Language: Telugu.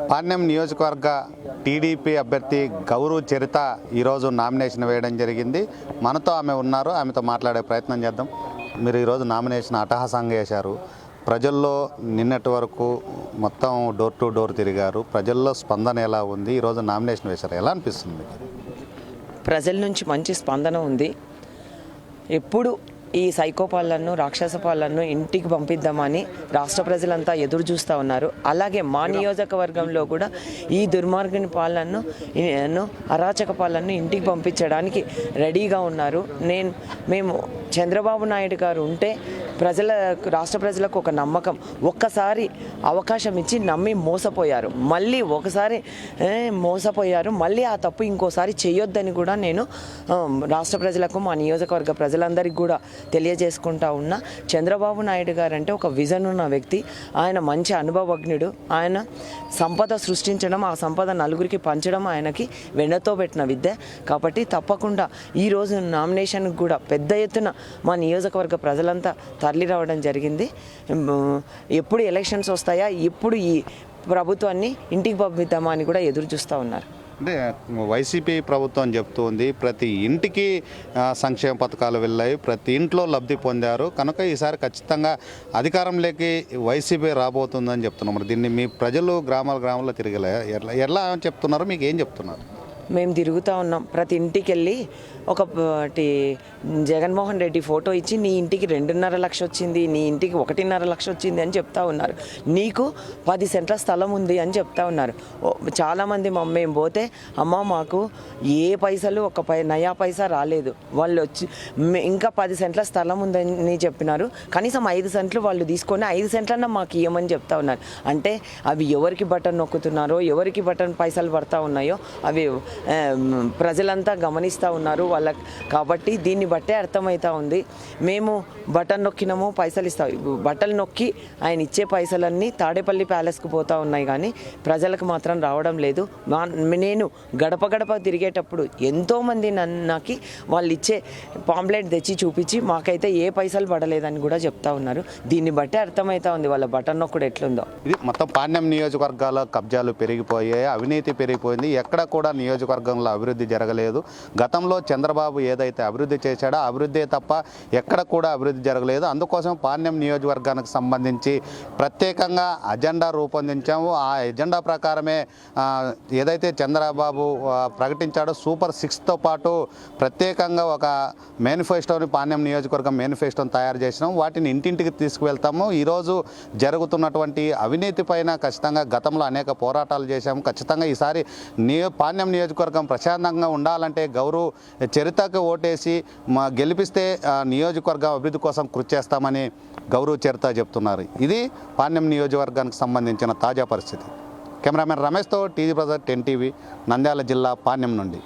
పాణ్యం నియోజకవర్గ టీడీపీ అభ్యర్థి గౌరవ్ చరిత ఈరోజు నామినేషన్ వేయడం జరిగింది. మనతో ఆమె ఉన్నారు. ఆమెతో మాట్లాడే ప్రయత్నం చేద్దాం. మీరు ఈరోజు నామినేషన్ అటహాసంగా వేశారు. ప్రజల్లో నిన్నటి వరకు మొత్తం డోర్ టు డోర్ తిరిగారు. ప్రజల్లో స్పందన ఎలా ఉంది? ఈరోజు నామినేషన్ వేశారు. ఎలా అనిపిస్తుంది ప్రజల నుంచి మంచి స్పందన ఉంది. ఎప్పుడు ఈ సైకోపాలను రాక్షస పాలనను ఇంటికి పంపిద్దామని రాష్ట్ర ప్రజలంతా ఎదురు చూస్తూ ఉన్నారు. అలాగే మా నియోజకవర్గంలో కూడా ఈ దుర్మార్గుని పాలనను అరాచక పాలనను ఇంటికి పంపించడానికి రెడీగా ఉన్నారు. నేను మేము చంద్రబాబు నాయుడు గారు ఉంటే ప్రజల రాష్ట్ర ప్రజలకు ఒక నమ్మకం. ఒక్కసారి అవకాశం ఇచ్చి నమ్మి మోసపోయారు. మళ్ళీ ఒకసారి మోసపోయారు. మళ్ళీ ఆ తప్పు ఇంకోసారి చేయొద్దని కూడా నేను రాష్ట్ర ప్రజలకు మా నియోజకవర్గ ప్రజలందరికీ కూడా తెలియజేసుకుంటా ఉన్నా చంద్రబాబు నాయుడు గారు అంటే ఒక విజన్ ఉన్న వ్యక్తి. ఆయన మంచి అనుభవజ్ఞుడు. ఆయన సంపద సృష్టించడం ఆ సంపద నలుగురికి పంచడం ఆయనకి వెన్నతో పెట్టిన విద్య. కాబట్టి తప్పకుండా ఈరోజు నామినేషన్ కూడా పెద్ద ఎత్తున మా నియోజకవర్గ ప్రజలంతా తరలి రావడం జరిగింది. ఎప్పుడు ఎలక్షన్స్ వస్తాయా? ఎప్పుడు ఈ ప్రభుత్వాన్ని ఇంటికి పంపిద్దామా అని కూడా ఎదురు చూస్తూ ఉన్నారు. అంటే వైసీపీ ప్రభుత్వం చెప్తుంది ప్రతి ఇంటికి సంక్షేమ పథకాలు వెళ్ళాయి ప్రతి ఇంట్లో లబ్ధి పొందారు. కనుక ఈసారి ఖచ్చితంగా అధికారంలోకి వైసీపీ రాబోతుందని చెప్తున్నాం మరి దీన్ని మీ ప్రజలు గ్రామాల గ్రామాల్లో తిరగలే. ఎలా ఎలా చెప్తున్నారు? మీకు ఏం చెప్తున్నారు? మేము తిరుగుతూ ఉన్నాం. ప్రతి ఇంటికి వెళ్ళి ఒక ఒకటి జగన్మోహన్ రెడ్డి ఫోటో ఇచ్చి నీ ఇంటికి రెండున్నర లక్ష వచ్చింది నీ ఇంటికి ఒకటిన్నర లక్ష వచ్చింది అని చెప్తా ఉన్నారు. నీకు పది సెంట్ల స్థలం ఉంది అని చెప్తా ఉన్నారు. చాలామంది మా మేము పోతే అమ్మ మాకు ఏ పైసలు ఒక పై నయా పైసా రాలేదు. వాళ్ళు వచ్చి ఇంకా పది సెంట్ల స్థలం ఉందని చెప్పినారు. కనీసం ఐదు సెంట్లు వాళ్ళు తీసుకొని ఐదు సెంట్లన్నా మాకు ఇవ్వమని చెప్తా ఉన్నారు. అంటే అవి ఎవరికి బటన్ నొక్కుతున్నారో ఎవరికి బటన్ పైసలు పడతా ఉన్నాయో అవి ప్రజలంతా గమనిస్తూ ఉన్నారు వాళ్ళకి కాబట్టి దీన్ని బట్టే అర్థమవుతా ఉంది. మేము బటన్ నొక్కినాము పైసలు ఇస్తాం. బట్టలు నొక్కి ఆయన ఇచ్చే పైసలన్నీ తాడేపల్లి ప్యాలెస్కి పోతా ఉన్నాయి కానీ ప్రజలకు మాత్రం రావడం లేదు. నేను గడప గడప తిరిగేటప్పుడు ఎంతోమంది నాకు వాళ్ళు ఇచ్చే పాంప్లెట్ తెచ్చి చూపించి మాకైతే ఏ పైసలు పడలేదని కూడా చెప్తా ఉన్నారు. దీన్ని బట్టే అర్థమవుతా ఉంది వాళ్ళ బటన్ నొక్కుడు ఎట్లుందో. ఇది మొత్తం పాణ్యం నియోజకవర్గాల కబ్జాలు పెరిగిపోయాయి అవినీతి పెరిగిపోయింది. ఎక్కడ కూడా నియోజకవర్గంలో అభివృద్ధి జరగలేదు. గతంలో చంద్రబాబు ఏదైతే అభివృద్ధి చేశాడో అభివృద్ధి తప్ప ఎక్కడ కూడా అభివృద్ధి జరగలేదు. అందుకోసం పాణ్యం నియోజకవర్గానికి సంబంధించి ప్రత్యేకంగా అజెండా రూపొందించాము. ఆ ఎజెండా ప్రకారమే ఏదైతే చంద్రబాబు ప్రకటించాడో సూపర్ సిక్స్తో పాటు ప్రత్యేకంగా ఒక మేనిఫెస్టోని పాణ్యం నియోజకవర్గం మేనిఫెస్టోని తయారు చేసినాం. వాటిని ఇంటింటికి తీసుకువెళ్తాము. ఈరోజు జరుగుతున్నటువంటి అవినీతి పైన ఖచ్చితంగా గతంలో అనేక పోరాటాలు చేశాము. ఖచ్చితంగా ఈసారి నియో పాణ్యం నియోజకవర్గం ప్రశాంతంగా ఉండాలంటే గౌరవ్ చరితకు ఓటేసి మా గెలిపిస్తే నియోజకవర్గం అభివృద్ధి కోసం కృషి చేస్తామని గౌరవ్ చరిత చెప్తున్నారు. ఇది పాణ్యం నియోజకవర్గానికి సంబంధించిన తాజా పరిస్థితి. Cameraman రమేష్తో TV brother ten TV Nandyala జిల్లా పాణ్యం నుండి.